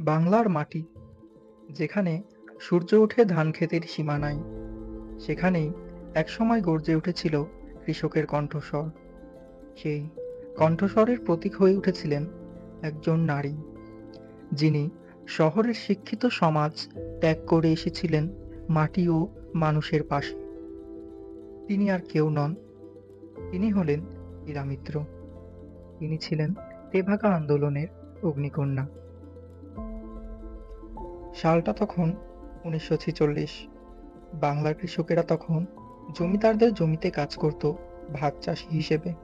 বাংলার মাটি, যেখানে সূর্য ওঠে ধান ক্ষেতের সীমানায়। সেখানেই একসময় গর্জে উঠেছিল কৃষকের কণ্ঠস্বর। সেই কণ্ঠস্বরের প্রতীক হয়ে উঠেছিলেন একজন নারী, যিনি শহরের শিক্ষিত সমাজ ত্যাগ করে এসেছিলেন মাটি ও মানুষের পাশে। তিনি আর কেউ নন, তিনি হলেন ইরামিত্র তিনি ছিলেন তেভাগা আন্দোলনের অগ্নিকন্যা। সালটা তখন উনিশশো ছেচল্লিশ। বাংলার কৃষকেরা তখন জমিদারদের জমিতে কাজ করত ভাগ চাষি হিসেবে।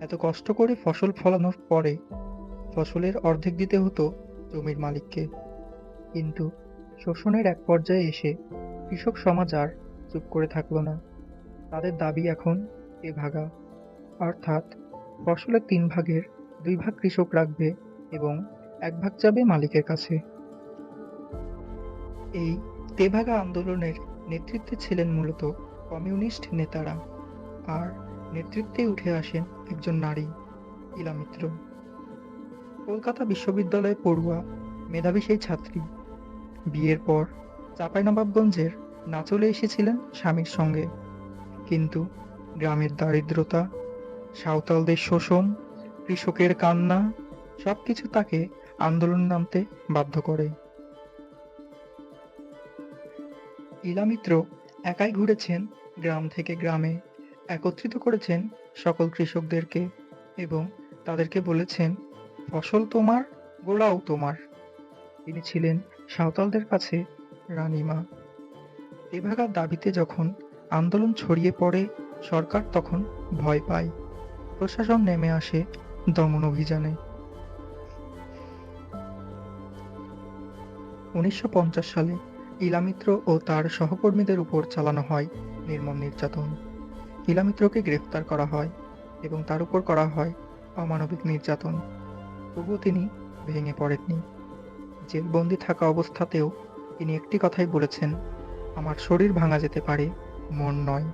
এত কষ্ট করে ফসল ফলানোর পরে ফসলের অর্ধেক দিতে হতো জমির মালিককে। কিন্তু শোষণের এক পর্যায়ে এসে কৃষক সমাজ আর চুপ করে থাকল না। তাদের দাবি এখন এ ভাগা। অর্থাৎ ফসলের তিন ভাগের দুই ভাগ কৃষক রাখবে এবং এক ভাগ যাবে মালিকের কাছে। এই তেভাগা আন্দোলনের নেতৃত্বে ছিলেন মূলত কমিউনিস্ট নেতারা আর নেতৃত্বে উঠে আসেন একজন নারী ইলা মিত্র কলকাতা বিশ্ববিদ্যালয়ে পড়ুয়া মেধাবী সেই ছাত্রী। বিয়ের পর চাঁপাইনবাবগঞ্জের নাচলে এসেছিলেন স্বামীর সঙ্গে। কিন্তু গ্রামের দারিদ্রতা, সাঁওতালদের শোষণ, কৃষকের কান্না, সবকিছু তাকে আন্দোলন নামতে বাধ্য করে। ইলা মিত্র একাই ঘুরেছেন গ্রাম থেকে গ্রামে, একত্রিত করেছেন সকল কৃষকদেরকে এবং তাদেরকে বলেছেন, ফসল তোমার, গোড়াও তোমার। তিনি ছিলেন সাঁওতালদের কাছে রানীমা। এভাগার দাবিতে যখন আন্দোলন ছড়িয়ে পড়ে, সরকার তখন ভয় পায়। প্রশাসন নেমে আসে দমন অভিযানে। উনিশশো পঞ্চাশ সালে ইলামিত্র ও তার সহকর্মীদের উপর চালানো হয় নির্মম নির্যাতন। ইলামিত্রকে গ্রেফতার করা হয় এবং তার উপর করা হয় অমানবিক নির্যাতন। তবুও তিনি ভেঙে পড়েননি। জেলবন্দি থাকা অবস্থাতেও তিনি একটি কথাই বলেছেন, আমার শরীর ভাঙা যেতে পারে, মন নয়।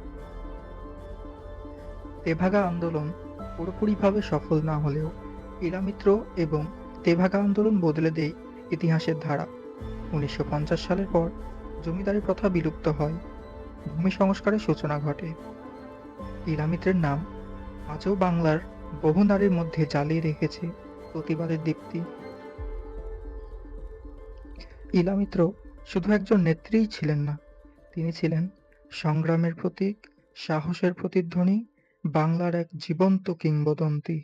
তেভাগা আন্দোলন পুরোপুরিভাবে সফল না হলেও ইরামিত্র এবং তেভাগা আন্দোলন বদলে দেয় ইতিহাসের ধারা। উনিশশো পঞ্চাশ সালের পর জমিদারি প্রথা বিলুপ্ত হয়। ভূমি সংস্কারের সূচনা ঘটে। ইরামিত্রের নাম আজও বাংলার বহু নারীর মধ্যে জ্বালিয়ে রেখেছে প্রতিবাদের দীপ্তি। ইলামিত্র শুধু একজন নেত্রীই ছিলেন না, তিনি ছিলেন সংগ্রামের প্রতীক, সাহসের প্রতিধ্বনি, বাংলার এক জীবন্ত কিংবদন্তি।